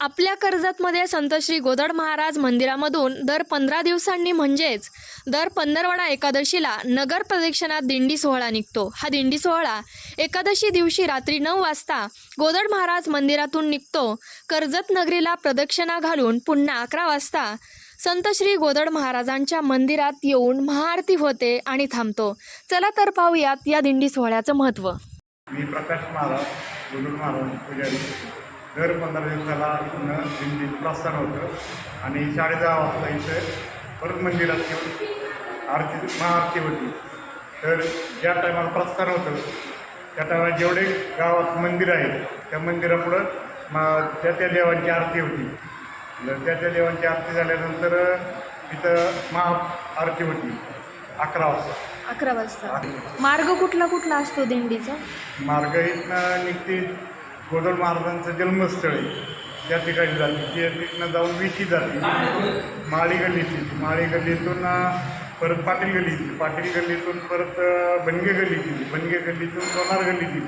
आपल्या कर्जतमध्ये संत श्री गोदड महाराज मंदिरामधून दर पंधरा दिवसांनी म्हणजेच दर पंधरवडा एकादशीला नगर प्रदक्षिणात दिंडी सोहळा निघतो. हा दिंडी सोहळा एकादशी दिवशी रात्री नऊ वाजता गोदड महाराज मंदिरातून निघतो. कर्जत नगरीला प्रदक्षिणा घालून पुन्हा अकरा वाजता संत श्री गोदड महाराजांच्या मंदिरात येऊन महाआरती होते आणि थांबतो. चला तर पाहूयात या दिंडी सोहळ्याचं महत्त्व. मी प्रकाश महाराज गोदड महाराज दर पंधरा दिवसाला इथनं दिंडीत प्रस्थान होतं. आणि साडेदहा वाजता इथं परत मंदिरात येऊन आरती महाआरती होती. तर ज्या टायमाला प्रस्थान होतं त्या टायमाला जेवढे गावात मंदिर आहे त्या मंदिरापुढं म त्या त्या देवांची आरती होती. त्या त्या देवांची आरती झाल्यानंतर इथं महा आरती होती. अकरा वाजता. अकरा वाजता. मार्ग कुठला कुठला असतो दिंडीचा? मार्ग इथनं निघते गोदड महाराजांचं जन्मस्थळ आहे त्या ठिकाणी जाते ते तिथनं जाऊन विशी जाते माळी गल्लीतली. माळी गल्लीतून परत पाटील गल्लीची पाटील गल्लीतून परत बनगे गल्ली दिली बनगे गल्लीतून सोनार गल्लीची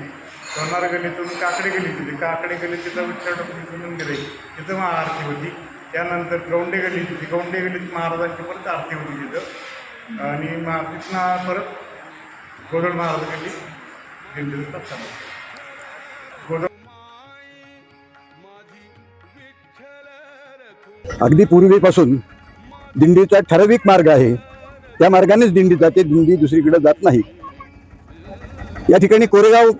सोनार गल्लीतून काकडे गल्लीची काकडे गल्लीची तिथं विठ्ठल मंदिर आहे. तिथं मग आरती होती. त्यानंतर गौंडे गल्ली होती. गौंडे गल्लीत महाराजांची परत आरती होती तिथं. आणि मग तिथनं परत गोदड महाराज गल्ली दिंडीत अगदी पूर्वीपासून दिंडीचा ठराविक मार्ग आहे. त्या मार्गानेच दिंडी जाते दिंडी दुसरीकडे जात नाही. या ठिकाणी कोरेगाव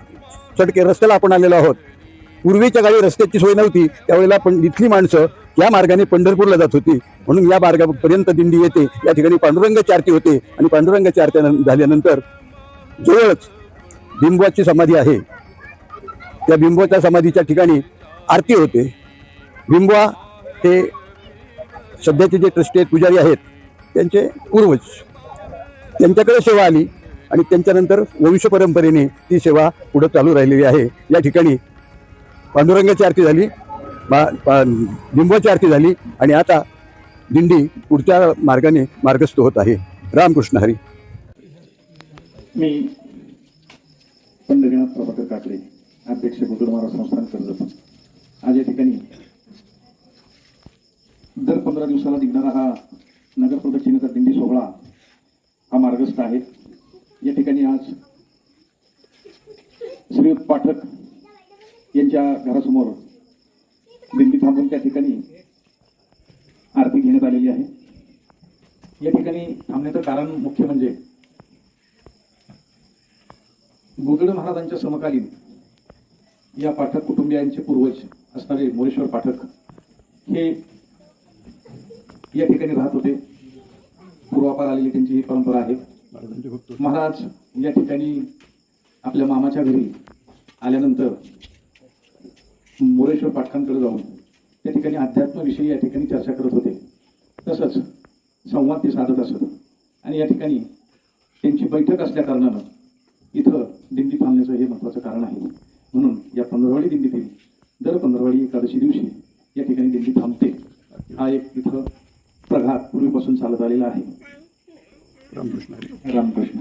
चटके रस्त्याला आपण आलेलो आहोत. पूर्वीच्या काळी रस्त्याची सोय नव्हती. त्यावेळेला पण इथली माणसं या मार्गाने पंढरपूरला जात होती. म्हणून या मार्गापर्यंत दिंडी येते. या ठिकाणी पांडुरंगाची आरती होते आणि पांडुरंगाची आरती झाल्यानंतर जवळच बिंबवाची समाधी आहे. त्या बिंबवाच्या समाधीच्या ठिकाणी आरती होते. बिंबवा हे सध्याचे जे ट्रस्टी आहेत पुजारी आहेत त्यांचे पूर्वज त्यांच्याकडे सेवा आली आणि त्यांच्यानंतर वंश परंपरेने ती सेवा पुढे चालू राहिलेली आहे. या ठिकाणी पांडुरंगाची आरती झाली मा पा आरती झाली आणि आता दिंडी पुढच्या मार्गाने मार्गस्थ होत आहे. रामकृष्ण हरी. मी पंढरीनाथ प्रभाकर काकडे अध्यक्ष बुद्धर महाराज संस्थान कर्जत. आज या ठिकाणी पंधरा दिवसाला निघणारा हा नगर प्रदक्षिणेचा दिंडी सोहळा हा मार्गस्थ आहे. या ठिकाणी आज श्रीयुत पाठक यांच्या घरासमोर दिंडी थांबून त्या ठिकाणी आरती घेण्यात आलेली आहे. या ठिकाणी थांबण्याचं कारण मुख्य म्हणजे गोगड महाराजांच्या समकालीन या पाठक कुटुंबियांचे पूर्वज असणारे मोरेश्वर पाठक हे या ठिकाणी राहत होते. पूर्वापार आलेली त्यांची ही परंपरा आहे. महाराज या ठिकाणी आपल्या मामाच्या घरी आल्यानंतर मोरेश्वर पाठकांकडे जाऊन त्या ठिकाणी अध्यात्माविषयी या ठिकाणी चर्चा करत होते. तसंच संवाद ते साधत असत. आणि या ठिकाणी त्यांची बैठक असल्या कारणानं इथं दिंडी थांबण्याचं हे महत्त्वाचं कारण आहे. म्हणून या पंधरवाडी दिंडीतील दर पंधरवाडी एकादशी दिवशी प्रघात पूर्वीपासून चालत आलेला आहे. रामकृष्ण रामकृष्ण